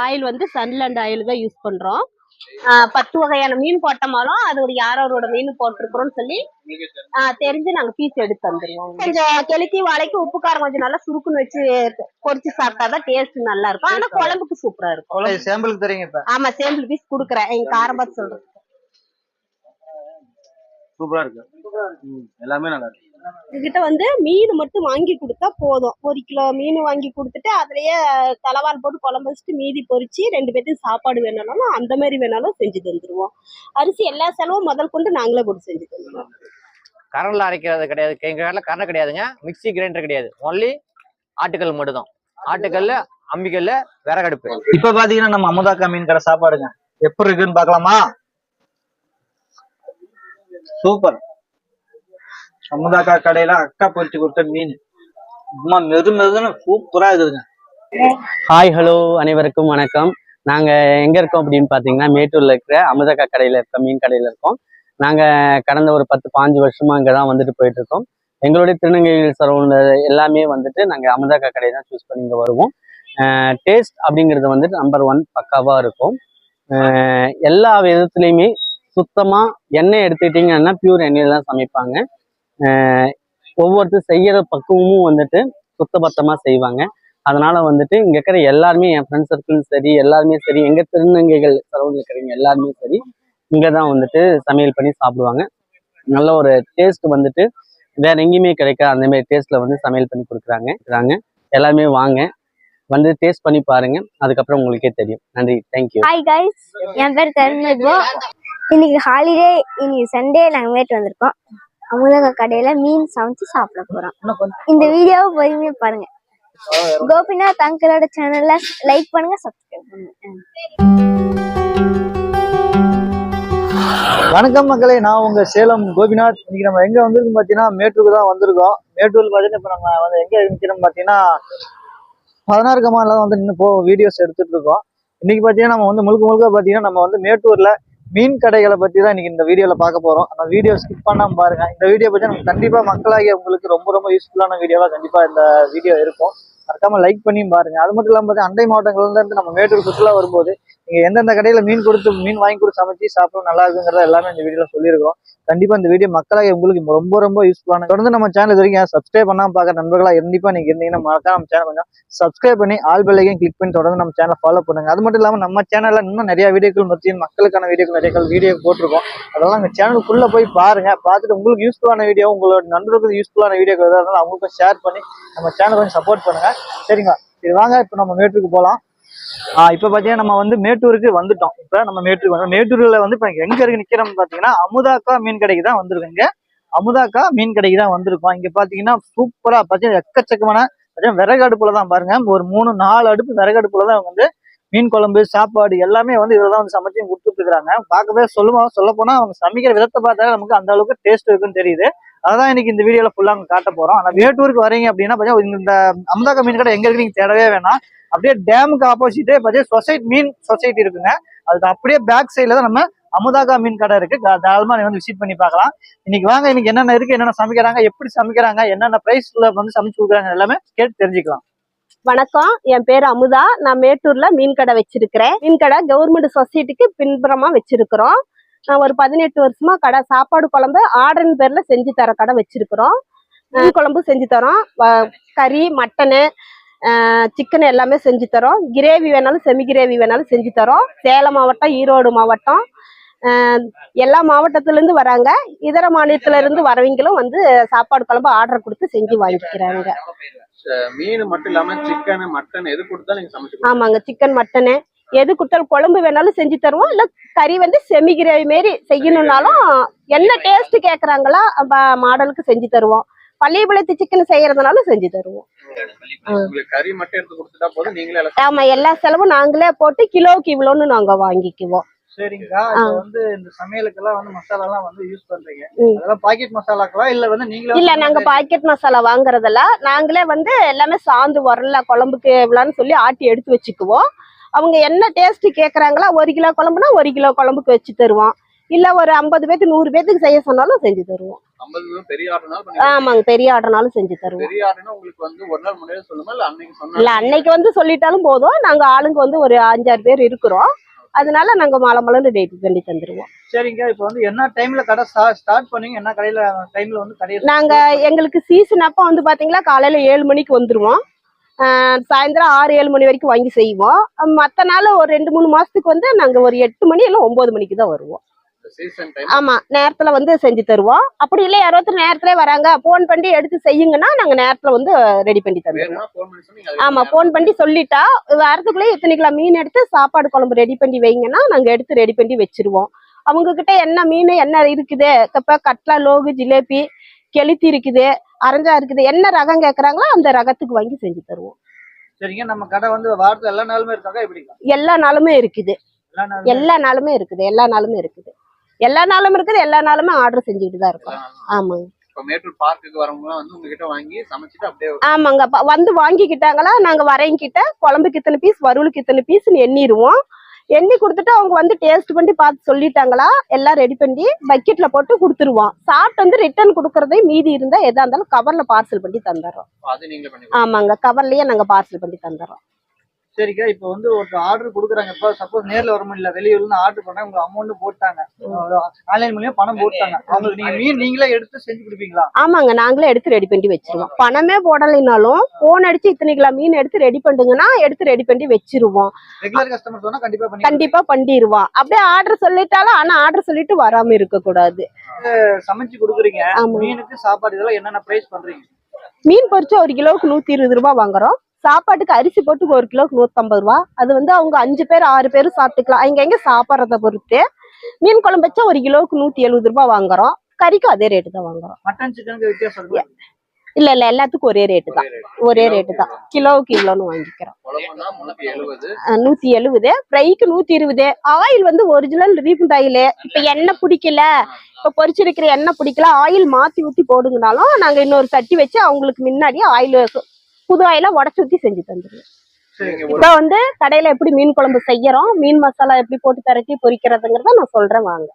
Oil வந்து Sunland oil தான் use பண்றோம். பத்து வகையான மீன் போட்டோமாலும் அது ஒரு யாரோட மீன் போட்டிருக்கிறோம்னு சொல்லி தெரிஞ்சு நாங்க பீஸ் எடுத்து தந்துருவோம். கொஞ்சம் கெளுத்தி வாழைக்கு உப்பு காரம் கொஞ்சம் நல்லா சுருக்குன்னு வச்சு பொரிச்சு சாப்பிட்டாதான் டேஸ்ட் நல்லா இருக்கும். ஆனா குழம்புக்கு சூப்பரா இருக்கும். சாம்பிளுக்கு தரீங்க ஆமா சேம்பிள் பீஸ் குடுக்குறேன். எங்க காரம் பார்த்து சொல்றேன். சூப்பரா இருக்கு. எல்லாமே நல்லா இருக்கு. எங்ககிட்ட வந்து மீன் மட்டும் வாங்கி கொடுத்தா போதும். ஒரு கிலோ மீன் வாங்கி கொடுத்துட்டு அதுலயே தலைவால் போட்டு குழம்பு வச்சுட்டு மீதி பொரிச்சு ரெண்டு பேர்த்துக்கு சாப்பாடு வேணாலும் அந்த மாதிரி வேணாலும் செஞ்சு தந்துருவோம். அரிசி எல்லா செலவும் முதல் கொண்டு நாங்களே போட்டு செஞ்சு தந்துருவோம். கரண்ட்ல அரைக்கிறது கிடையாது. எங்க வீட்டில் கரண்ட் கிடையாதுங்க. மிக்ஸி கிரைண்டர் கிடையாது. ஒன்லி ஆட்டுக்கல் மட்டும் தான் ஆட்டுக்கல்ல அம்மிக்கல்ல விறகடுப்பு. இப்ப பாத்தீங்கன்னா நம்ம அமுதாக்கா மீன் கடை சாப்பாடுங்க. எப்படி இருக்குன்னு பார்க்கலாமா? சூப்பர். சமுதாக்கா கடையில அக்கா பொறிச்சு கொடுத்த மீன். சும்மா மெது மெதுன்னு சூப்பரா இருக்குதுங்க. ஹாய் ஹலோ அனைவருக்கும் வணக்கம். நாங்க எங்க இருக்கோம் அப்படின்னு பாத்தீங்கன்னா மேட்டூர்ல இருக்கிற அமுதக்கா கடையில இருக்க மீன் கடையில இருக்கோம். நாங்க கடந்த ஒரு பத்து பாஞ்சு வருஷமா இங்கதான் வந்துட்டு போயிட்டு இருக்கோம். எங்களுடைய திருநங்கைகள் சரவுண்ட எல்லாமே வந்துட்டு நாங்க அமுதக்கா கடை தான் சூஸ் பண்ணி இங்க வருவோம். டேஸ்ட் அப்படிங்கிறது வந்துட்டு நம்பர் ஒன் பக்காவா இருக்கும். எல்லா விதத்துலையுமே சுத்தமா எண்ணெய் எடுத்துக்கிட்டீங்கன்னா பியூர் எண்ணெயில தான் சமைப்பாங்க. ஒவ்வொருத்தர் செய்கிற பக்குவமும் வந்துட்டு சுத்தபத்தமாக செய்வாங்க. அதனால வந்துட்டு இங்கே இருக்கிற எல்லாருமே என் ஃப்ரெண்ட்ஸ் சர்க்கிளும் சரி எல்லாருமே சரி எங்கள் திருநங்கைகள் சரௌண்ட் இருக்கிறவங்க எல்லாருமே சரி இங்கே தான் வந்துட்டு சமையல் பண்ணி சாப்பிடுவாங்க. நல்ல ஒரு டேஸ்ட் வந்துட்டு வேற எங்கேயுமே கிடைக்காத அந்தமாரி டேஸ்ட்டில் டேஸ்ட்ல வந்து சமையல் பண்ணி கொடுக்குறாங்க. இருக்கிறாங்க எல்லாருமே வாங்க. வந்து டேஸ்ட் பண்ணி பாருங்க. அதுக்கப்புறம் உங்களுக்கே தெரியும். நன்றி. தேங்க்யூ ஹாய் கைஸ் என் பேர் தருண். இன்னைக்கு ஹாலிடே இன்னைக்கு சண்டே நாங்கள் வந்திருக்கோம். அமுதக கடையில மீன் சமைச்சு சாப்பிட போறோம். இந்த வீடியோவை பொறுமையா பாருங்க. கோபிநாத் அங்கிளோட சேனல்ல லைக் பண்ணுங்க சப்ஸ்கிரைப் பண்ணுங்க. வணக்கம் மக்களே நான் உங்க சேலம் கோபிநாத். இன்னைக்கு நம்ம எங்க வந்திருக்கோம் பாத்தீங்கன்னா மேட்டூருக்கு தான் வந்திருக்கோம். மேட்டூர் பாத்தீங்கன்னா இப்ப நம்ம வந்து எங்க நிக்கிறோம் பாத்தீங்கன்னா பதினாறு கமான்ல தான் வந்து நின்று போ வீடியோஸ் எடுத்துட்டு இருக்கோம். இன்னைக்கு பாத்தீங்கன்னா நம்ம வந்து முழுக்க முழுக்க பாத்தீங்கன்னா நம்ம வந்து மேட்டூர்ல மீன் கடைகளை பத்தி தான் இன்னைக்கு இந்த வீடியோல பார்க்க போறோம். அந்த வீடியோ ஸ்கிப் பண்ணாம பாருங்க. இந்த வீடியோ பத்தி நமக்கு கண்டிப்பா மக்களாகிய உங்களுக்கு ரொம்ப ரொம்ப யூஸ்ஃபுல்லான வீடியோவா கண்டிப்பா இந்த வீடியோ இருக்கும். மறக்காம லைக் பண்ணியும் பாருங்க. அது மட்டும் இல்லாம அண்டை மாவட்டங்கள்ல இருந்து நம்ம மேட்டூர் சுற்றுலா வரும்போது நீங்க எந்தெந்த கடையில மீன் கொடுத்து மீன் வாங்கி கொடுத்து சமைச்சு சாப்பிடும் நல்லா இருக்குங்கிறத எல்லாமே இந்த வீடியோல சொல்லியிருக்கோம் கண்டிப்பா இந்த வீடியோ மக்களாக உங்களுக்கு ரொம்ப ரொம்ப யூஸ்ஃபுல்லான தொடர்ந்து நம்ம சேனல் இது வரைக்கும் சப்ஸ்கிரைப் பண்ணாம பார்க்க நண்பர்களா கண்டிப்பா நீங்க இருந்தீங்கன்னா மறக்காம நம்ம சேனல் கொஞ்சம் சப்ஸ்கிரைப் பண்ணி ஆல் பெல்லையும் கிளிக் பண்ணி தொடர்ந்து நம்ம சேனல் ஃபாலோ பண்ணுங்க. அது மட்டும் இல்லாம நம்ம சேனல்ல இன்னும் நிறைய வீடியோக்கள் மத்தியும் மக்களுக்கான வீடியோக்கள் நிறைய வீடியோ போட்டிருக்கோம். அதெல்லாம் அந்த சேனலுக்குள்ளே போய் பாருங்க. பார்த்துட்டு உங்களுக்கு யூஸ்ஃபுல்லான வீடியோ உங்களோட நண்பர்களுக்கு யூஸ்ஃபுல்லான வீடியோ அதனால அவங்களுக்கும் ஷேர் பண்ணி நம்ம சேனல் கொஞ்சம் சப்போர்ட் பண்ணுங்க. சரிங்களா? சரி வாங்க இப்போ நம்ம மேட்டுக்கு போகலாம் இப்போ பார்த்தீங்கன்னா நம்ம வந்து மேட்டூருக்கு வந்துட்டோம். இப்போ நம்ம மேட்டூருக்கு வந்தோம். மேட்டூர்ல வந்து இப்போ எங்க இருக்கு நிக்கிறோம் பார்த்தீங்கன்னா அமுதாக்கா மீன் கடைக்கு தான் வந்திருக்கோம் இங்க அமுதாக்கா மீன் கடைக்கு தான் வந்திருக்கோம். இங்க பார்த்தீங்கன்னா சூப்பரா பார்த்தீங்கன்னா எக்கச்சக்கமான பார்த்தீங்கன்னா விறகு அடுப்புல தான் பாருங்க. ஒரு மூணு நாலு அடுப்பு விறகு அடுப்புல தான் வந்து மீன் குழம்பு சாப்பாடு எல்லாமே வந்து இதில் தான் வந்து சமைச்சு கொடுத்துட்டு இருக்கிறாங்க பார்க்கவே சொல்லுவோம் சொல்ல போனா அவங்க சமைக்கிற விதத்தை பார்த்தாலே நமக்கு அந்த அளவுக்கு டேஸ்ட் இருக்குன்னு தெரியுது. அதான் இன்னைக்கு இந்த வீடியோல ஃபுல்லா காட்ட போறோம். ஆனா மேட்டூருக்கு வரீங்க அப்படின்னா பார்த்தீங்கன்னா இந்த அமுதாக்கா மீன் கடை எங்க இருக்கு நீங்க தேடவே வேணாம். அப்படியே டேமுக்கு ஆப்போசிட்டே பார்த்தீங்கன்னா சொசைட்டி மீன் சொசைட்டி இருக்குங்க. அதுக்கு அப்படியே பேக் சைடில் தான் நம்ம அமுதாகா மீன் கடை இருக்கு. தாராளமாக தாராளமா வந்து விசிட் பண்ணி பார்க்கலாம். இன்னைக்கு வாங்க இன்னைக்கு என்னென்ன இருக்கு என்னென்ன சமைக்கிறாங்க எப்படி சமைக்கிறாங்க என்னென்ன பிரைஸ்ல வந்து சமைச்சு கொடுக்குறாங்க எல்லாமே கேட்டு தெரிஞ்சுக்கலாம். வணக்கம். என் பேர் அமுதா. நான் மேட்டூர்ல மீன் கடை வச்சிருக்கிறேன். மீன் கடை கவர்மெண்ட் சொசைட்டிக்கு பின்புறமா வச்சிருக்கிறோம். நான் ஒரு பதினெட்டு வருஷமா கடை சாப்பாடு குழம்பு ஆர்டரின் பேர்ல செஞ்சு தர கடை வச்சிருக்கிறோம். மீன் குழம்பு செஞ்சு தரோம். கறி மட்டனு சிக்கன் எல்லாமே செஞ்சு தரோம். கிரேவி வேணாலும் செமி கிரேவி வேணாலும் செஞ்சு தரோம். சேலம் மாவட்டம் ஈரோடு மாவட்டம். எல்லா மாவட்டத்துல இருந்து வராங்க. இதர மாநிலத்துல இருந்து வரவங்களும் வந்து சாப்பாடு குழம்பு ஆர்டர் கொடுத்து செஞ்சு வாங்கிக்கிறாங்க. மீன் மட்டும் இல்லாம சிக்கன் மட்டன் எது கொடுத்தாலும். ஆமாங்க. சிக்கன் மட்டனு எது கொடுத்தாலும் குழம்பு வேணாலும் செஞ்சு தருவோம். இல்ல கறி வந்து செமி கிரேவி மாரி செய்யணும்னாலும் என்ன டேஸ்ட் கேக்குறாங்களோ அந்த மாடலுக்கு செஞ்சு தருவோம். பள்ளிப்பாளையத்து சிக்கன் செய்யறதுனாலும் செஞ்சு தருவோம். ஆமா எல்லா செலவும் நாங்களே போட்டு கிலோக்கு இவ்வளோன்னு நாங்க வாங்கிக்குவோம். சரிங்கக்கா. இப்போ வந்து இந்த சமையலுக்கெல்லாம் வந்து மசாலா எல்லாம் வந்து யூஸ் பண்றீங்க. ம். அதெல்லாம் பாக்கெட் மசாலாக்களா இல்ல வந்து நீங்களே இல்ல வந்து நாங்க பாக்கெட் மசாலா வாங்குறதில்ல நாங்களே வந்து எல்லாமே சாந்து வரல குழம்புக்கு எவ்வளோன்னு சொல்லி ஆட்டி எடுத்து வச்சுக்குவோம். அவங்க என்ன டேஸ்ட் கேக்குறாங்களோ ஒரு கிலோ குழம்புனா ஒரு கிலோ குழம்புக்கு வச்சு தருவோம். இல்ல ஒரு ஐம்பது பேத்துக்கு நூறு பேத்துக்கு செய்ய சொன்னாலும் செஞ்சு தருவோம். ஆமாங்க பெரிய ஆர்டர்னாலும் செஞ்சு தருவோம். பெரிய ஆர்டர்னா உங்களுக்கு வந்து ஒரு நாள் முன்னாடியே சொல்லுமா? இல்ல அன்னைக்கு வந்து சொல்லிட்டாலும் போதும். நாங்க ஆளுங்க வந்து ஒரு அஞ்சாறு பேர் இருக்கிறோம். அதனால நாங்க மாலை மலர்ந்து டேட் பண்ணி தந்துருவோம். சரிங்க இப்போ வந்து என்ன டைம்ல கடை ஸ்டார்ட் பண்ணீங்க? என்ன கடையில டைம்ல வந்து கடையை நாங்க எங்களுக்கு சீசன் அப்ப வந்து பாத்தீங்களா காலையில ஏழு மணிக்கு வந்துருவோம். சாயந்தரம் ஆறு ஏழு மணி வரைக்கும் வாங்கி செய்வோம். மத்த நாள் ஒரு ரெண்டு மூணு மாசத்துக்கு வந்து நாங்க ஒரு எட்டு மணி இல்ல ஒன்பது மணிக்கு தான் வருவோம். ஆமா நேரத்துல வந்து செஞ்சு தருவோம். அப்படி இல்ல யாராவது நேரத்துல வராங்க போன் பண்ணி எடுத்து செய்யுங்கன்னா நாங்க நேரத்துல வந்து ரெடி பண்ணி அதுக்கு ஆமா போன் பண்ணி சொல்லிட்டா வாரத்துக்குள்ளே எத்தனை கிலோ மீன் எடுத்து சாப்பாடு குழம்பு ரெடி பண்ணி வைங்கன்னா நாங்க எடுத்து ரெடி பண்ணி வச்சிருவோம். அவங்க கிட்ட என்ன மீன் என்ன இருக்குது இப்ப கட்லா லோகு ஜிலேபி கெளுத்தி இருக்குது அரஞ்சா இருக்குது என்ன ரகம் கேக்குறாங்களோ அந்த ரகத்துக்கு வாங்கி செஞ்சு தருவோம். சரிங்க நம்ம கடை வந்து வாரத்துல எல்லா நாளுமே இருக்காங்க எப்படிங்க எல்லா நாளுமே இருக்குது. எல்லா நாளுமே? இருக்குது எல்லா நாளுமே இருக்குது. எல்லா நாளும் இருக்குது எல்லா நாளுமே ஆர்டர் செஞ்சுக்கிட்டு தான் இருக்கோம். ஆமாங்க. ஆமாங்க வந்து வாங்கிக்கிட்டாங்களா நாங்க வரைங்கிட்ட குழம்புக்கு இத்தனை பீஸ் வறுவலுக்கு இத்தனை பீஸ்னு எண்ணிடுவோம். எண்ணி கொடுத்துட்டு அவங்க வந்து டேஸ்ட் பண்ணி பார்த்து சொல்லிட்டாங்களா? எல்லாம் ரெடி பண்ணி பக்கெட்ல போட்டு கொடுத்துருவோம். சாப்பிட்டு வந்து ரிட்டர்ன் கொடுக்கறதே மீதி இருந்தா எதா இருந்தாலும் கவர்ல பார்சல் பண்ணி தந்துடுறோம். ஆமாங்க கவர்லயே நாங்க பார்சல் பண்ணி தந்துடுறோம். சரிக்கா இப்போ வந்து ஒரு ஆர்டர் கொடுக்குறாங்க. இப்போ சப்போஸ் நேர்ல வர முடியல வெளியூர்ல ஆர்டர் பண்ணா உங்களுக்கு அமௌண்ட் போட்டாங்க. ஆன்லைன் மூலியம் பணம் போட்டாங்க. அவங்களுக்கு நீங்க மீன் நீங்களே எடுத்து செஞ்சு கொடுப்பீங்களா? ஆமாங்க நாங்களே எடுத்து ரெடி பண்ணி வச்சிருவோம். பணமே போடலைனாலும் போன் அடிச்சு இத்தனை கிலோ மீன் எடுத்து ரெடி பண்ணுங்கன்னா எடுத்து ரெடி பண்ணி வச்சிருவோம். ரெகுலர் கஸ்டமர் சொன்னா கண்டிப்பா கண்டிப்பா பண்ணிடுவோம் அப்படியே ஆர்டர் சொல்லிட்டாலும் ஆனா ஆர்டர் சொல்லிட்டு வராம இருக்க கூடாது சமைச்சு கொடுக்குறீங்க. மீனுக்கு சாப்பாடு இதெல்லாம் என்னென்ன பிரைஸ் பண்றீங்க? மீன் பொரிச்சு ஒரு கிலோவுக்கு நூத்தி இருபது ரூபாய் வாங்குறோம். சாப்பாட்டுக்கு அரிசி போட்டு ஒரு கிலோவுக்கு நூத்தம்பது ரூபா. அது வந்து அவங்க அஞ்சு பேர் ஆறு பேர் சாப்பிட்டுக்கலாம். அங்க எங்க சாப்பிட்றத பொறுத்து மீன் குழம்பு வச்சா ஒரு கிலோவுக்கு நூத்தி எழுபது ரூபாய் வாங்குறோம். கறிக்கும் அதே ரேட்டு தான் வாங்குறோம். மட்டன் சிக்கனுக்கு வித்தியாசம் இருக்கு? இல்ல இல்ல எல்லாத்துக்கும் ஒரே ரேட்டு தான். ஒரே ரேட்டு தான். கிலோவுக்கு இவ்வளோன்னு வாங்கிக்கிறோம். நூத்தி எழுபது. ஃப்ரைக்கு நூத்தி இருபது. ஆயில் வந்து ஒரிஜினல் ரீஃபண்ட் ஆயில் இப்ப எண்ணெய் பிடிக்கல. இப்ப பொரிச்சிருக்கிற எண்ணெய் பிடிக்கல. ஆயில் மாத்தி ஊத்தி போடுங்கனாலும் நாங்க இன்னொரு சட்டி வச்சு அவங்களுக்கு முன்னாடியே ஆயில் புது ஆயிலா உடச்சி ஊத்தி செஞ்சு தந்துருவோம் சரிங்க இப்ப வந்து கடையில எப்படி மீன் குழம்பு செய்யறோம் மீன் மசாலா எப்படி போட்டு திரட்டி பொரிக்கிறதுங்கிறத நான் சொல்றேன் வாங்க.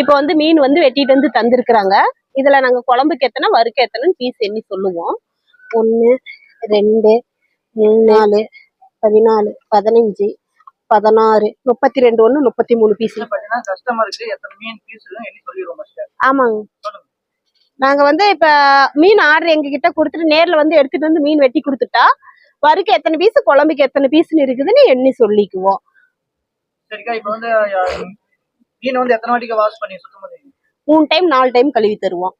இப்ப வந்து மீன் வந்து வெட்டிட்டு வந்து தந்திருக்கிறாங்க. இதுல நாங்க குழம்புக்கு எத்தனை வறுக்க எத்தனைன்னு பீஸ் எண்ணி சொல்லுவோம். ஒண்ணு ரெண்டு மூணு நாலு பதினாலு பதினஞ்சு பதினாறு முப்பத்தி ரெண்டு ஒண்ணு முப்பத்தி மூணு பீஸ் ஆமாங்க. நாங்க வந்து இப்ப மீன் ஆர்டர் எங்க கிட்ட கொடுத்துட்டு நேர்ல வந்து எடுத்துட்டு வந்து மீன் வெட்டி கொடுத்துட்டா வறுக்க எத்தனை பீஸ் குழம்புக்கு எத்தனை பீஸ்னு இருக்குதுன்னு எண்ணி சொல்லிக்குவோம். சரிக்கா இப்போ வந்து அஹ், மீன் வந்து எத்தனை வாட்டிக்கு வாஷ் பண்ணி சுத்தம் பண்ணுவீங்க? மூணு டைம் நாலு டைம் கழுவி தருவோம்.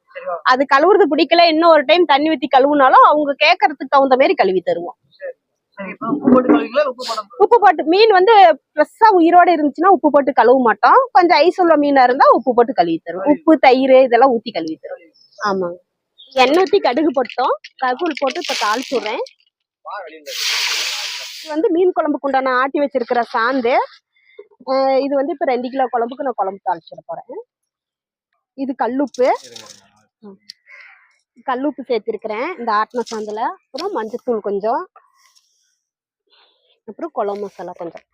அது கழுவுறது பிடிக்கல இன்னும் ஒரு டைம் தண்ணி ஊத்தி கழுவுனாலும் அவங்க கேட்கறதுக்கு தகுந்த மாதிரி கழுவி தருவோம். போட்டு உப்பு போட்டு மீன் வந்து ஃப்ரெஷ்ஷா உயிரோட இருந்துச்சுன்னா உப்பு போட்டு கழுவ மாட்டோம். கொஞ்சம் ஐஸ் உள்ள மீனா இருந்தா உப்பு போட்டு கழுவி தருவோம். உப்பு தயிர் இதெல்லாம் ஊத்தி கழுவி தருவோம். ஆமாங்க எண்ணெய் கடுகு போட்டோம். கருகூல் போட்டு இப்ப தாளிச்சுடுறேன். இது வந்து மீன் குழம்புக்கு உண்டான ஆட்டி வச்சிருக்கிற சாந்து. இது வந்து இப்போ ரெண்டு கிலோ குழம்புக்கு நான் குழம்பு தாளிச்சிட போகிறேன் இது கல்லுப்பு. கல்லுப்பு சேர்த்துருக்குறேன் இந்த ஆட்டின சாந்தில். அப்புறம் மஞ்சத்தூள் கொஞ்சம். அப்புறம் குழம்பு மசாலா கொஞ்சம்.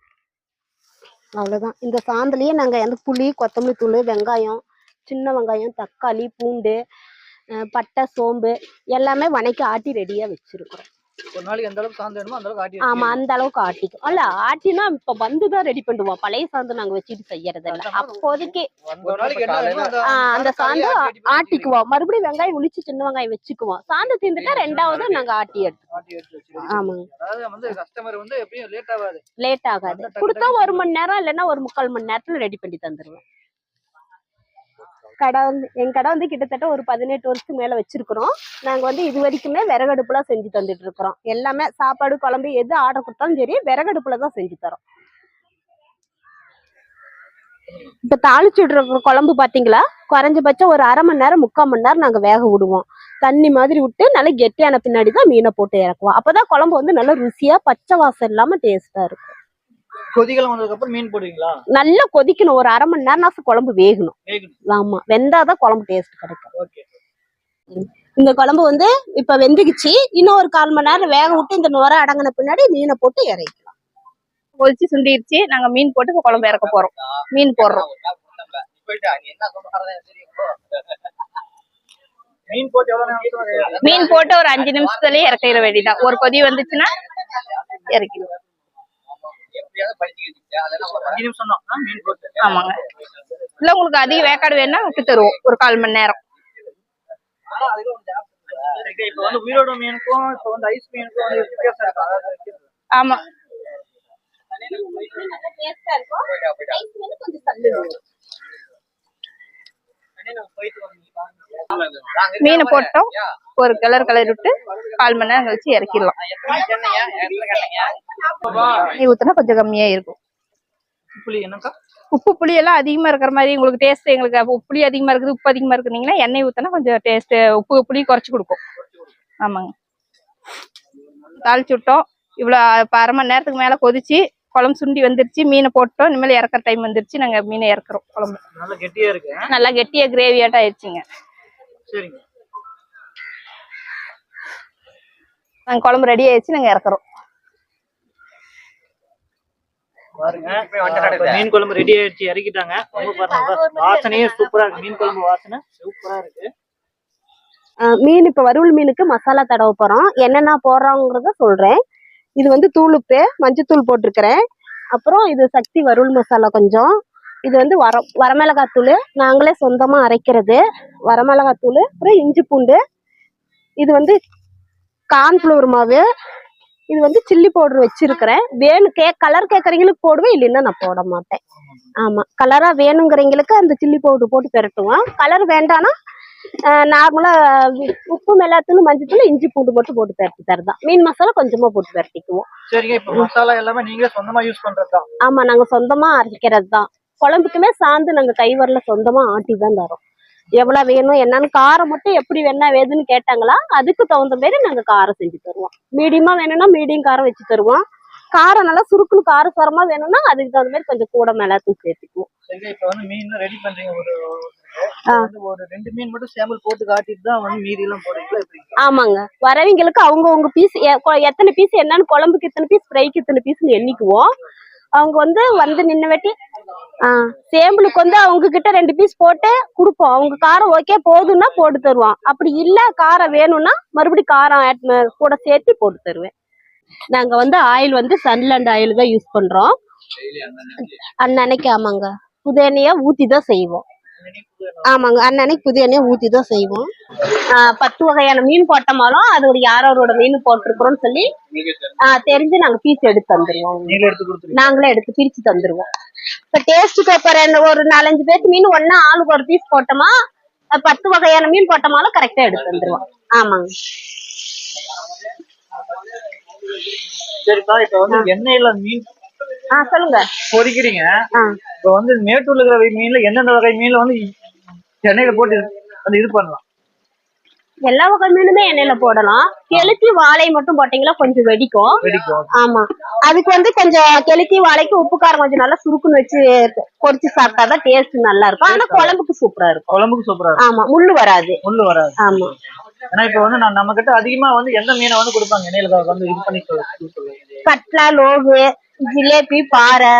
அவ்வளோதான் இந்த சாந்துலேயே நாங்கள் வந்து புளி கொத்தமல்லி தூள் வெங்காயம் சின்ன வெங்காயம் தக்காளி பூண்டு பட்டை சோம்பு எல்லாமே வணக்கி ஆட்டி ரெடியா வச்சிருக்கிறோம் ஒரு நாளைக்கு எந்த அளவுக்கு சாந்து வேணுமோ அந்த அளவுக்கு ஆட்டி ஆமா. அந்த அளவுக்கு ஆட்டிக்கும். அல்ல ஆட்டினா இப்ப வந்துதான் ரெடி பண்ணுவோம். பழைய சாந்து நாங்க வச்சுட்டு செய்யறது இல்ல அப்போதைக்கு அந்த சாந்து. ஆட்டிக்குவோம். மறுபடியும் வெங்காயம் உளிச்சு சின்ன வெங்காயம் வச்சுக்குவோம். சாந்து தீர்ந்துட்டா ரெண்டாவது நாங்க ஆட்டி எடுத்துக்குவோம் ஆட்டி எடுத்து வச்சுக்கணும். ஆமாங்க அதாவது வந்து கஸ்டமர் வந்து எப்பயும் லேட் ஆகாது. லேட் ஆகாது. வந்து டக்கு கொடுத்தா ஒரு மணி நேரம் இல்லைன்னா ஒரு முக்கால் மணி நேரத்துல ரெடி பண்ணி தந்துருவேன் கடை வந்து எங்கள் கடை வந்து கிட்டத்தட்ட ஒரு பதினெட்டு வருஷத்துக்கு மேலே வச்சுருக்குறோம். நாங்கள் வந்து இது வரைக்குமே விறகடுப்புலாம் செஞ்சு தந்துட்டு இருக்கிறோம். எல்லாமே சாப்பாடு குழம்பு எது ஆர்டர் கொடுத்தாலும் சரி விறகடுப்புல தான் செஞ்சு தரோம். இப்போ தாளிச்சு விடுற குழம்பு பார்த்தீங்களா குறைஞ்சபட்சம் ஒரு அரை மணி நேரம் முக்கால் மணி நேரம் நாங்கள் வேக விடுவோம். தண்ணி மாதிரி விட்டு நல்லா கெட்டியான பின்னாடி தான் மீனை போட்டு இறக்குவோம். அப்போ தான் குழம்பு வந்து நல்லா ருசியாக பச்சை வாசம் இல்லாமல் டேஸ்ட்டாக இருக்கும். கொதிக்கலாம் வந்ததுக்கு அப்புறம் மீன் போடுவீங்களா? நல்லா கொதிக்கணும். ஒரு அரை மணி நேரம் குழம்பு வேகணும். ஆமா. வெந்தாதான் குழம்பு டேஸ்ட் கிடைக்கும். ஓகே. இந்த குழம்பு வந்து இப்ப வெந்துக்குச்சு இன்னும் ஒரு கால் மணி நேரம் வேக விட்டு இந்த நுர அடங்கின பின்னாடி மீனை போட்டு இறக்கலாம். கொதிச்சு சுண்டிருச்சு. நாங்க மீன் போட்டு இப்ப குழம்பு இறக்க போறோம். மீன் போடுறோம். போயிட்டா நீ என்ன சொல்றதா தெரியும் மீன் போட்டு எவ்வளவு நேரம் மீன் போட்டு ஒரு அஞ்சு நிமிஷத்துலயே இறக்கிற வேண்டியதான் ஒரு கொதி வந்துச்சுன்னா இறக்கிடுவோம் எப்படியாவது படிச்சுக்கிட்டு அதெல்லாம் ஒரு அஞ்சு நிமிஷம் தான் மீன் போட்டு ஆமாங்க. இல்ல உங்களுக்கு அதிக வேக்காடு வேணா விட்டு தருவோம். ஒரு கால் மணி நேரம். இப்ப வந்து உயிரோட மீனுக்கும் இப்ப வந்து ஐஸ் மீனுக்கும் வந்து வித்தியாசம் இருக்கு அதாவது ஆமா மீன் போட்டோம். ஒரு கலர் கலர் விட்டு கால் மணி நேரம் கழிச்சு இறக்கிடலாம். நெய் ஊத்துனா கொஞ்சம் கம்மியா இருக்கும். உப்பு புளி எல்லாம் அதிகமா இருக்கிற மாதிரி உங்களுக்கு டேஸ்ட் எங்களுக்கு அப்ப புளி அதிகமா இருக்குது உப்பு அதிகமா இருக்குனீங்கன்னா எண்ணெய் ஊத்தினா கொஞ்சம் டேஸ்ட் உப்பு புளி குறைச்சு கொடுக்கும். ஆமாங்க. தாளிச்சு விட்டோம். இவ்வளோ அரை மணி நேரத்துக்கு மேல கொதிச்சு குழம்பு சுண்டி வந்துருச்சு மீனை போட்டோம். இனிமேல் இறக்குற டைம் வந்துருச்சு. நாங்க மீனை இறக்குறோம் குழம்பு. நல்ல கெட்டியா இருக்கு. நல்லா கெட்டியா கிரேவியாட்டம் ஆயிடுச்சுங்க. சரிங்க. நாங்க குழம்பு ரெடி ஆயிடுச்சு நாங்க இறக்குறோம். பாருங்க. மீன் குழம்பு ரெடி ஆயிடுச்சு இறக்கிட்டாங்க. வாசனையே சூப்பரா இருக்கு. மீன் குழம்பு வாசனை சூப்பரா இருக்கு. மீன் இப்ப வறுவல் மீனுக்கு மசாலா தடவ போறோம். என்னென்ன போடுறோங்கிறத சொல்றேன். இது வந்து தூளுப்பு மஞ்சத்தூள் போட்டிருக்கிறேன். அப்புறம் இது சக்தி வறுவல் மசாலா கொஞ்சம். இது வந்து வர வரமிளகாத்தூள் நாங்களே சொந்தமாக அரைக்கிறது. வரமிளகாத்தூள் அப்புறம் இஞ்சி பூண்டு. இது வந்து கார்ன்ஃப்ளவர் மாவு. இது வந்து சில்லி பவுடர் வச்சிருக்கிறேன். வேணும் கே கலர் கேட்குறவங்களுக்கு போடுவேன் இல்லைன்னா நான் போட மாட்டேன். ஆமாம் கலராக வேணுங்கிறவங்களுக்கு அந்த சில்லி பவுடர் போட்டு பெரட்டுவோம். கலர் வேண்டாம்னா நார்மலா உப்பு மிளகாத்தூள் மஞ்சத்தூள் இஞ்சி பூண்டு மட்டும் போட்டு பெரட்டி தரதான். மீன் மசாலா கொஞ்சமா போட்டு பெரட்டிக்குவோம். சரிங்க இப்ப மசாலா எல்லாமே நீங்களே சொந்தமா யூஸ் பண்றதுதான். ஆமா நாங்க சொந்தமா அரைக்கிறது தான் குழம்புக்குமே சாந்து நாங்க கைவரல சொந்தமா ஆட்டி தான் தரோம். எவ்வளவு வேணும் என்னன்னு காரம் மட்டும் எப்படி வேணா வேதுன்னு கேட்டாங்களா அதுக்கு தகுந்த மாதிரி நாங்க காரம் செஞ்சு தருவோம். மீடியமா வேணும்னா மீடியம் காரம் வச்சு தருவோம். காரம் நல்லா சுருக்குன்னு காரசாரமா வேணும்னா அதுக்கு தகுந்த மாதிரி கொஞ்சம் கூட மிளகாத்தூள் சேர்த்துக்குவோம். சரிங்க இப்ப வந்து மீன் ரெடி பண்றீங்க ஒரு ஆ. வந்து ஒரு ரெண்டு மீன் மட்டும் சாம்பிள் போட்டு காட்டிட்டு தான் வந்து மீதி எல்லாம் ஆமாங்க. வரவங்களுக்கு அவங்க உங்க பீஸ் எத்தனை பீஸ் என்னன்னு குழம்புக்கு இத்தனை பீஸ் ஃப்ரைக்கு இத்தனை பீஸ்னு எண்ணிக்குவோம். அவங்க வந்து வந்து நின்ன வெட்டி சேம்பிளுக்கு வந்து அவங்க கிட்ட ரெண்டு பீஸ் போட்டு கொடுப்போம். அவங்க காரம் ஓகே போதும்னா போட்டு தருவோம் அப்படி இல்ல காரம் வேணும்னா மறுபடியும் காரம் கூட சேர்த்து போட்டு தருவேன். நாங்க வந்து ஆயில் வந்து சன்லேண்ட் ஆயில் தான் யூஸ் பண்றோம். அன்னன்னைக்கு. ஆமாங்க. புது எண்ணெயா ஊத்தி தான் செய்வோம். ஆமாங்க அன்னன்னைக்கு புது எண்ணெயை ஊத்தி தான் செய்வோம் பத்து வகையான மீன் போட்டோமாலும் அது ஒரு யாரோட மீன் போட்டிருக்கிறோம்னு சொல்லி தெரிஞ்சு நாங்க பீஸ் எடுத்து தந்துருவோம். நீங்களே எடுத்து பிரிச்சு தந்துருவோம். இப்ப டேஸ்ட்டுக்கு இப்ப ரெண்டு ஒரு நாலஞ்சு பேருக்கு மீன் ஒண்ணா ஆளுக்கு ஒரு பீஸ் போட்டோமா பத்து வகையான மீன் போட்டோமாலும் கரெக்டா எடுத்து தந்துருவோம். ஆமாங்க. சரிப்பா இப்ப வந்து எண்ணெயில மீன் சொல்லுங்க. பொரிக்கிறீங்க ஆ. இப்ப வந்து மேட்டூர்ல இருக்கிற மீன்ல எந்தெந்த வகை மீன்ல வந்து எண்ணெயில போட்டு வந்து இது பண்ணலாம்? எல்லா வகை மீனுமே எண்ணெயில போடலாம். கெளுத்தி வாழை மட்டும் போட்டீங்களா கொஞ்சம் வெடிக்கும். ஆமா. அதுக்கு வந்து கொஞ்சம் கெளுத்தி வாழைக்கு உப்பு காரம் கொஞ்சம் நல்லா சுருக்குன்னு வச்சு பொரிச்சு சாப்பிட்டாதான் டேஸ்ட் நல்லா இருக்கும். ஆனா குழம்புக்கு சூப்பரா இருக்கும். குழம்புக்கு சூப்பரா ஆமா முள்ளு வராது. முள்ளு வராது. ஆமா. ஏன்னா இப்ப வந்து நான் நம்ம கிட்ட அதிகமா வந்து எந்த மீனை வந்து கொடுப்பாங்க? எண்ணெயில வந்து இது பண்ணி சொல்ல- சொல்லுங்க கட்லா லோகு ஜிலேபி பாறை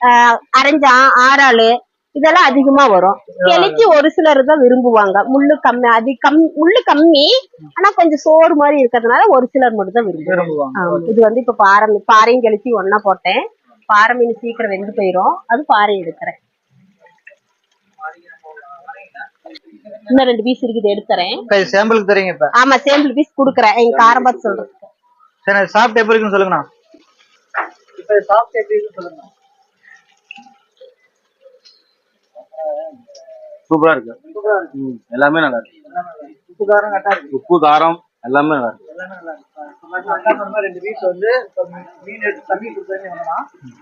ஆஹ் அரைஞ்சான் ஆறாளு இதெல்லாம் அதிகமா வரும். கெளுத்தி ஒரு சிலர் தான் விரும்புவாங்க. முள்ளு கம்மி அது கம் முள்ளு கம்மி ஆனா கொஞ்சம் சோறு மாதிரி இருக்கிறதுனால ஒரு சிலர் மட்டும் தான் விரும்புவாங்க. இது வந்து இப்ப பாறை பாறையும் கெளுத்தி ஒண்ணா போட்டேன். பாறை மீன் சீக்கிரம் வெந்து போயிரும். அது பாறை எடுக்கிறேன். இன்னும் ரெண்டு பீஸ் இருக்குது எடுத்துறேன் சாம்பிளுக்கு தரீங்க இப்ப. ஆமா சேம்பிள் பீஸ் குடுக்குறேன். எங்க காரம் பார்த்து சொல்றேன். சரி சாப்பிட்டு எப்படி இருக்குன்னு சொல்லுங்கண்ணா. இப்ப சாப்பிட்டு எப்படி இருக்குன்னு சொல்லுங்க. சூப்பரா இருக்கு. எல்லாமே நல்லா இருக்கு. உப்பு காரம் கரெக்டா இருக்கு. உப்பு காரம் எல்லாமே நல்லா இருக்கு. எல்லாமே ரெண்டு பீஸ் வந்து மீன் எடுத்து தண்ணி கொடுத்தாங்க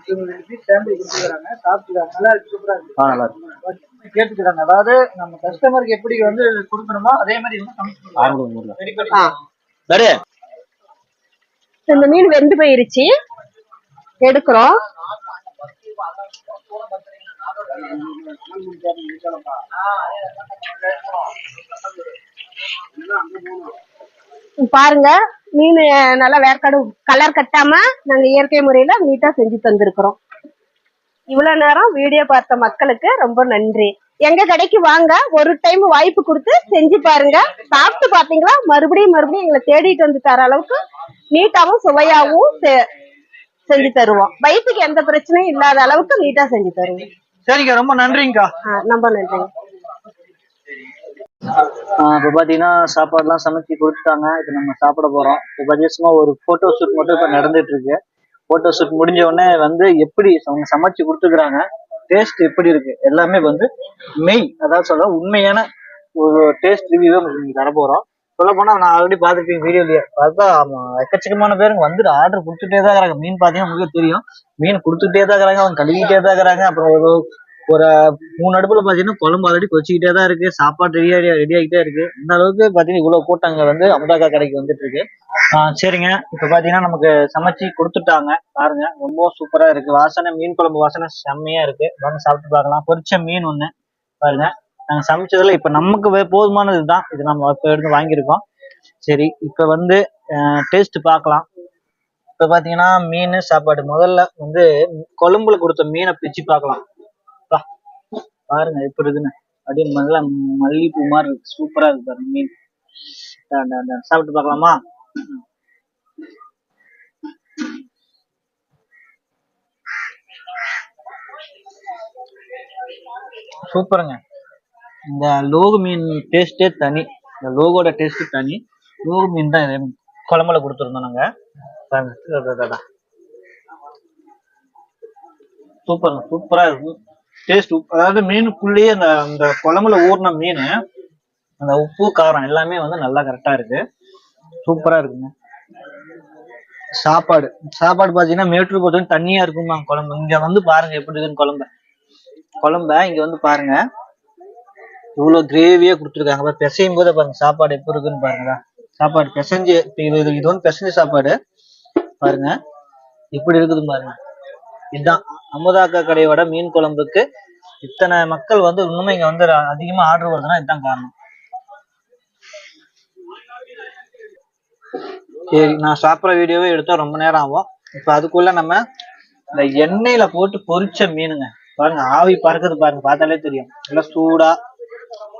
இவங்க ரெண்டு பீஸ் சாம்பிள் கொடுத்துக்கிறாங்க சாப்பிட்டுக்கிறாங்க நல்லா இருக்கு சூப்பரா இருக்கு. ஆ நல்லா இருக்கு. கேட்டுக்கிறாங்க. அதாவது நம்ம கஸ்டமருக்கு எப்படி வந்து கொடுக்கணுமோ அதே மாதிரி வந்து சமைச்சு இந்த மீன் வெந்து போயிருச்சு. எடுக்கிறோம். பாருங்க. மீன் நல்லா வேர்க்கடு கலர் கட்டாம நாங்க இயற்கை முறையில நீட்டா செஞ்சு தந்திருக்கிறோம். இவ்வளவு நேரம் வீடியோ பார்த்த மக்களுக்கு ரொம்ப நன்றி. எங்க கடைக்கு வாங்க ஒரு டைம் வாய்ப்பு கொடுத்து செஞ்சு பாருங்க. சாப்பிட்டு பாத்தீங்களா? மறுபடியும் மறுபடியும் எங்களை தேடிட்டு வந்து தர அளவுக்கு நீட்டாவும் சுவையாவும் செஞ்சு தருவோம். வயிற்றுக்கு எந்த பிரச்சனையும் இல்லாத அளவுக்கு நீட்டா செஞ்சு தருவோம். சரிக்கா ரொம்ப நன்றிங்கக்கா ரொம்ப நன்றிங்க இப்போ பார்த்தீங்கன்னா சாப்பாடுலாம் சமைச்சு கொடுத்துட்டாங்க. இப்போ நம்ம சாப்பிட போகிறோம் இப்போ பார்த்தீங்கன்னா சும்மா ஒரு ஃபோட்டோ ஷூட் மட்டும் இப்போ நடந்துட்டு இருக்கு. ஃபோட்டோ ஷூட் முடிஞ்ச உடனே வந்து எப்படி அவங்க சமைச்சு கொடுத்துக்கிறாங்க டேஸ்ட் எப்படி இருக்கு எல்லாமே வந்து மெய் அதாவது சொல்ல உண்மையான ஒரு டேஸ்ட் ரிவ்யூவை உங்களுக்கு தர போகிறோம் சொல்ல போனால் நான் ஆல்ரெடி பார்த்துருப்பீங்க வீடியோலயே பார்த்தா எக்கச்சக்கமான பேருங்க வந்து ஆர்டர் கொடுத்துட்டே தான் இருக்கிறாங்க. மீன் பார்த்தீங்கன்னா உங்களுக்கு தெரியும். மீன் கொடுத்துட்டே தான் இருக்கிறாங்க. அவங்க கழுவிட்டே தான் இருக்கிறாங்க. அப்புறம் ஒரு ஒரு மூணு அடுப்புல பாத்தீங்கன்னா குழம்பு ஆல்ரெடி கொச்சிக்கிட்டே தான் இருக்கு. சாப்பாடு ரெடி ஆகி ரெடி ஆகிட்டே இருக்கு. இந்த அளவுக்கு பாத்தீங்கன்னா இவ்வளவு கூட்டங்கள் வந்து அமுதாக்கா கடைக்கு வந்துட்டு இருக்கு. சரிங்க. இப்ப பாத்தீங்கன்னா நமக்கு சமைச்சு கொடுத்துட்டாங்க. பாருங்க. ரொம்ப சூப்பரா இருக்கு. வாசனை மீன் குழம்பு வாசனை செம்மையா இருக்கு. வாங்க சாப்பிட்டு பார்க்கலாம். பொரிச்ச மீன் ஒண்ணு. பாருங்க. நாங்க சமைச்சதுல இப்ப நமக்கு போதுமானது தான் இது நம்ம இப்ப எடுத்து வாங்கியிருக்கோம். சரி இப்ப வந்து டேஸ்ட் பார்க்கலாம். இப்ப பாத்தீங்கன்னா மீன் சாப்பாடு. முதல்ல வந்து குழம்புல கொடுத்த மீனை பிச்சு பார்க்கலாம். பாருங்க எப்படி இருக்குன்னு. அப்படியே நல்லா மல்லிகைப்பூ மாதிரி இருக்கு. சூப்பரா இருக்கு பாருங்க மீன். சாப்பிட்டு பார்க்கலாமா? சூப்பருங்க. இந்த லோகு மீன் டேஸ்டே தனி. இந்த லோகோட டேஸ்ட் தனி. லோகு மீன் தான் குழம்புல கொடுத்துருந்தோம் நாங்க. சூப்பர் சூப்பருங்க சூப்பரா இருக்கும் டேஸ்ட் அதாவது மீனுக்குள்ளேயே அந்த அந்த குழம்புல ஊறின மீன் அந்த உப்பு காரம் எல்லாமே வந்து நல்லா கரெக்டா இருக்கு. சூப்பரா இருக்குங்க. சாப்பாடு சாப்பாடு பாத்தீங்கன்னா மேட்டூர் பொறுத்தவரைக்கும் தண்ணியா இருக்குமா குழம்பு. இங்க வந்து பாருங்க எப்படி இருக்குன்னு குழம்பு. குழம்ப இங்க வந்து பாருங்க. இவ்வளவு கிரேவியா கொடுத்துருக்காங்க. பாரு, பிசையும் போது பாருங்க சாப்பாடு எப்படி இருக்குன்னு பாருங்க. சாப்பாடு பிசைஞ்சு இது இது- வந்து பிசைஞ்ச சாப்பாடு. பாருங்க. எப்படி இருக்குது பாருங்க. இதுதான். அமுதாக்கா கடையோட மீன் குழம்புக்கு இத்தனை மக்கள் வந்து இன்னுமே இங்க வந்து அதிகமா ஆர்டர் வருதுன்னா இதுதான் காரணம். சரி நான் சாப்பிட்ற வீடியோவே எடுத்தா ரொம்ப நேரம் ஆகும். இப்ப அதுக்குள்ள நம்ம இந்த எண்ணெயில போட்டு பொரிச்ச மீனுங்க. பாருங்க ஆவி பறக்குது பாருங்க பார்த்தாலே தெரியும். நல்லா சூடா.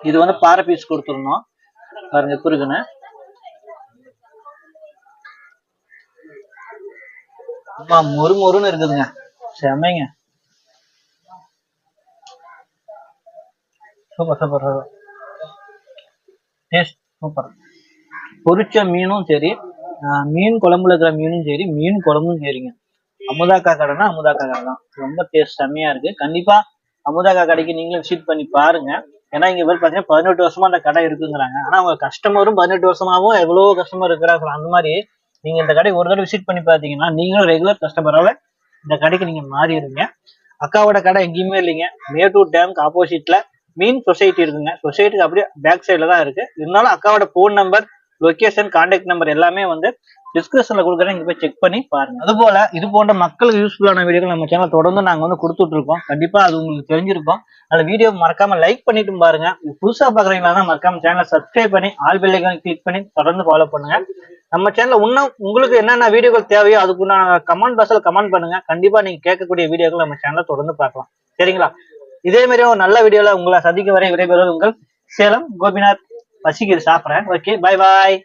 இது வந்து பாறை பீஸ் கொடுத்துருந்தோம் பாருங்க எப்படி இருக்குன்னு. ஆமா மொறு மொறுன்னு இருக்குதுங்க. செமைங்க super super super taste super பொரிச்ச மீனும் சரி மீன் குழம்புல இருக்கிற மீனும் சரி மீன் குழம்பும் சரிங்க. அமுதாக்கா கடைனா அமுதாக்கா கடை தான். ரொம்ப டேஸ்ட் செம்மையா இருக்கு. கண்டிப்பா அமுதாக்கா கடைக்கு நீங்களும் விசிட் பண்ணி பாருங்க. ஏன்னா இங்க பேர் பாத்தீங்கன்னா பதினெட்டு வருஷமா அந்த கடை இருக்குங்கிறாங்க. ஆனா அவங்க கஸ்டமரும் பதினெட்டு வருஷமாவும் எவ்வளவு கஸ்டமர் இருக்கிறாங்க அந்த மாதிரி நீங்க இந்த கடை ஒரு தடவை விசிட் பண்ணி பாத்தீங்கன்னா நீங்களும் ரெகுலர் கஸ்டமரால இந்த கடைக்கு நீங்க மாறிடுங்க அக்காவோட கடை எங்கேயுமே இல்லைங்க. மேட்டூர் டேம்க்கு ஆப்போசிட்ல மீன் சொசைட்டி இருக்குங்க. சொசைட்டிக்கு அப்படியே பேக் சைடில் தான் இருக்கு. இருந்தாலும் அக்காவோட phone number location contact number எல்லாமே வந்து டிஸ்கிரிப்ஷன்ல கொடுக்குறேன். நீங்க போய் செக் பண்ணி பாருங்க. அது போல இது போன்ற மக்களுக்கு யூஸ்ஃபுல்லான வீடியோக்கள் நம்ம சேனல் தொடர்ந்து நாங்க வந்து கொடுத்துட்டு இருக்கோம் கண்டிப்பா அது உங்களுக்கு தெரிஞ்சிருக்கும். அந்த வீடியோ மறக்காம லைக் பண்ணிட்டு பாருங்க. புதுசா பாக்குறீங்களா தான் மறக்காம சேனலை சப்ஸ்கிரைப் பண்ணி ஆல் பெல்லைக்கான கிளிக் பண்ணி தொடர்ந்து ஃபாலோ பண்ணுங்க. நம்ம சேனல் இன்னும் உங்களுக்கு என்னென்ன வீடியோக்கள் தேவையோ அதுக்குண்டான கமெண்ட் பாக்ஸ்ல கமெண்ட் பண்ணுங்க. கண்டிப்பா நீங்க கேட்கக்கூடிய வீடியோக்கள் நம்ம சேனலை தொடர்ந்து பார்க்கலாம். சரிங்களா? இதே மாதிரி ஒரு நல்ல வீடியோல உங்களை சந்திக்க வரை விரைவில் உங்கள் சேலம் கோபிநாத் பசிக்குது சாப்பிட்றேன். Okay bye bye